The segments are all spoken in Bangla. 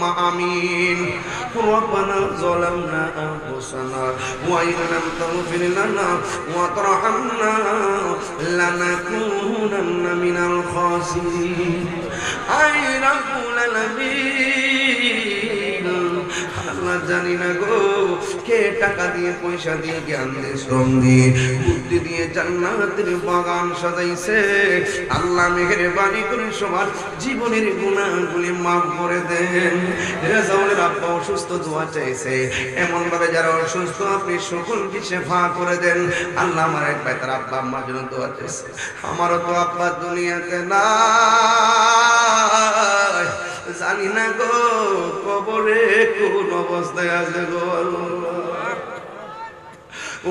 آمين ربنا ظلمنا أنفسنا وإن لم تغفر لنا وترحمنا لنكونن من الخاسرين أي رب العالمين আল্লাহ জানি না গো, কে টাকা দিয়ে, পয়সা দিয়ে জ্ঞান দিয়ে শ্রম দিয়ে বুদ্ধি দিয়ে জান্নাতের বাগান সাজাইছে? আল্লাহ মেঘের বাড়ি করে সবার জীবনের গুণাগুলি মাফ করে দেন। রেজাউলের আব্বা অসুস্থ দোয়া চাইছে। এমন ভাবে যারা অসুস্থ, আপনি সকলকে শেফা করে দেন। আল্লাহ আমার এক ভাই, তার আব্বা আম্মার জন্য দোয়া চাইছে। আমারও তো আব্বা দুনিয়াতে না অবস্থায় আছে গো।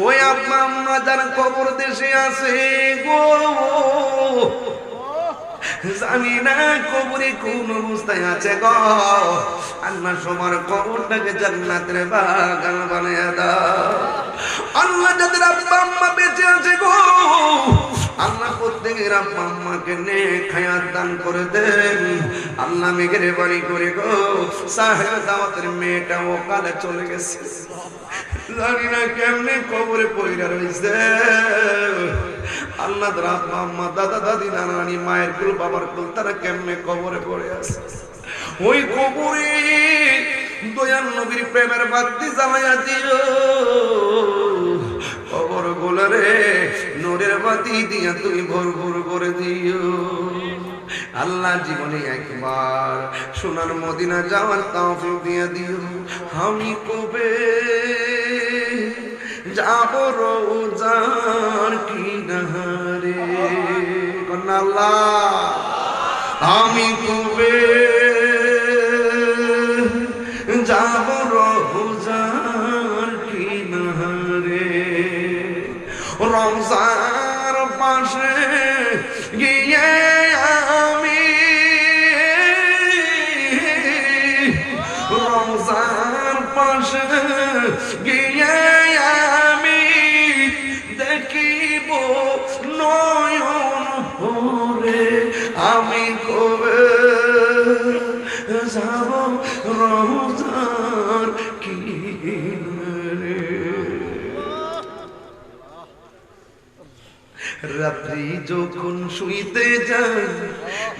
ওই আব্বা আম্মা যার কবর দেশে আছে গো, জানি না কবরে কোন অবস্থায় আছে গো আল্লাহ সবার কবরটাকে জান্নাতের বাগান বানিয়ে দাও আল্লাহ যাদের আব্বা আম্মা আব্বা আম্মাকে নে খায়াত দান করে দেন। আল্লাহ মেঘের বাড়ি করে গো, সাহেব দাওয়াতের মেয়েটা ও কালে চলে গেছে। জানি না কেমনে কবরে পয়রা রয়েছে আল্লাহ আব্বা, আম্মা, দাদা, দাদি, নানা, নানি, মায়ের কুল, বাবার কুল, তারা কেমনে কবরে পড়ে আছে? ওই কবরে দয়াল নবীর প্রেমের বাতি জ্বালাইয়া দিও কবর গোলারে নোরের বাতি দিয়া তুমি ভোর করে দিও। আল্লাহ জীবনে একবার সোনার মদিনা যাওয়ার তৌফিক দিয়া দিও। আমি কবে যাব রোজার কিনারে? কন্যা আল্লাহ, আমি কবে রমজার পাশে গিয়ে আমি রমজার পাশে গিয়ে আমি দেখিব নয়ন ভরে আমি কবে যাব রমজার কিনারে রাত্রি যখন শুইতে যাই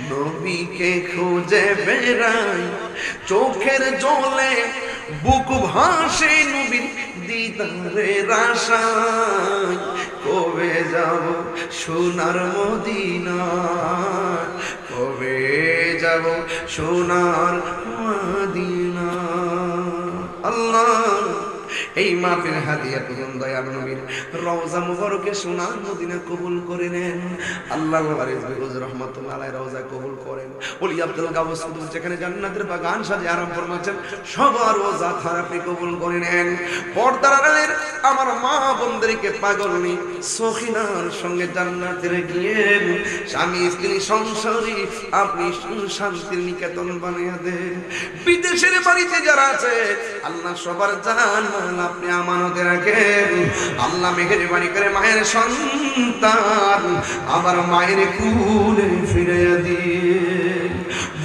নবীকে খুঁজে বেড়াই। চোখের জলে বুক ভাসে নবীর দিদারের আশায়। কবে যাব সোনার মদিনা কবে যাব সোনার মদিনা এই মাফিল হাদিয়া তুলুন দয়াল নবীর রওজা মুবারকে সোনার মদিনা কবুল করে নেন। আল্লাহ ওয়ারিস বেগুজ রহমাতুল্লাহ রওজা কবুল করেন। ওলি আব্দুল গাউস কুতুব, যেখানে জান্নাতের বাগান সাজে আরাম ফরমাচ্ছেন সবার রোজা আপনি কবুল করে নেন। পর্দার আড়ালের আমার মা বোনদেরকে পাগল নি। সখিনার সঙ্গে জান্নাতের গিয়ে স্বামী, স্ত্রী, সংসারী, আপনি শান্তির নিকেতন বানিয়ে দেন। বিদেশের বাড়িতে যারা আছে, আল্লাহ সবার জান আপনি আমানতে রাখেন। আল্লাহ মেঘের বাড়ি করে মায়ের সন্তান, আবার মায়ের কুলে ফিরে দিয়ে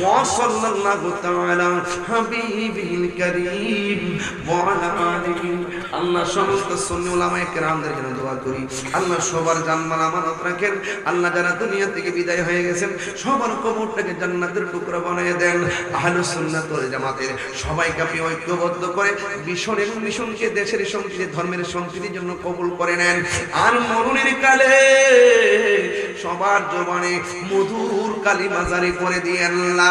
وصلى الله تعالى حبيبه الكريم وعلى آله আল্লাহ সমস্ত সুন্নি উলামায়ে কেরামদের জন্য দোয়া করি আল্লাহ সবার জানমাল আমানত রাখেন আল্লাহ যারা দুনিয়া থেকে বিদায় হয়ে গেছেন সবার কবরটাকে জান্নাতের টুকরা বানিয়ে দেন আহলুস সুন্নাত ওয়াল জামাতের সবাইকে আপনি ঐক্যবদ্ধ করে মিশন এবং মিশনকে দেশের সংস্কৃতি ধর্মের সংস্কৃতির জন্য কবুল করে নেন আর মরণের কালে সবার জবানে মধুর কালিমা জারি করে দিয়ে আল্লাহ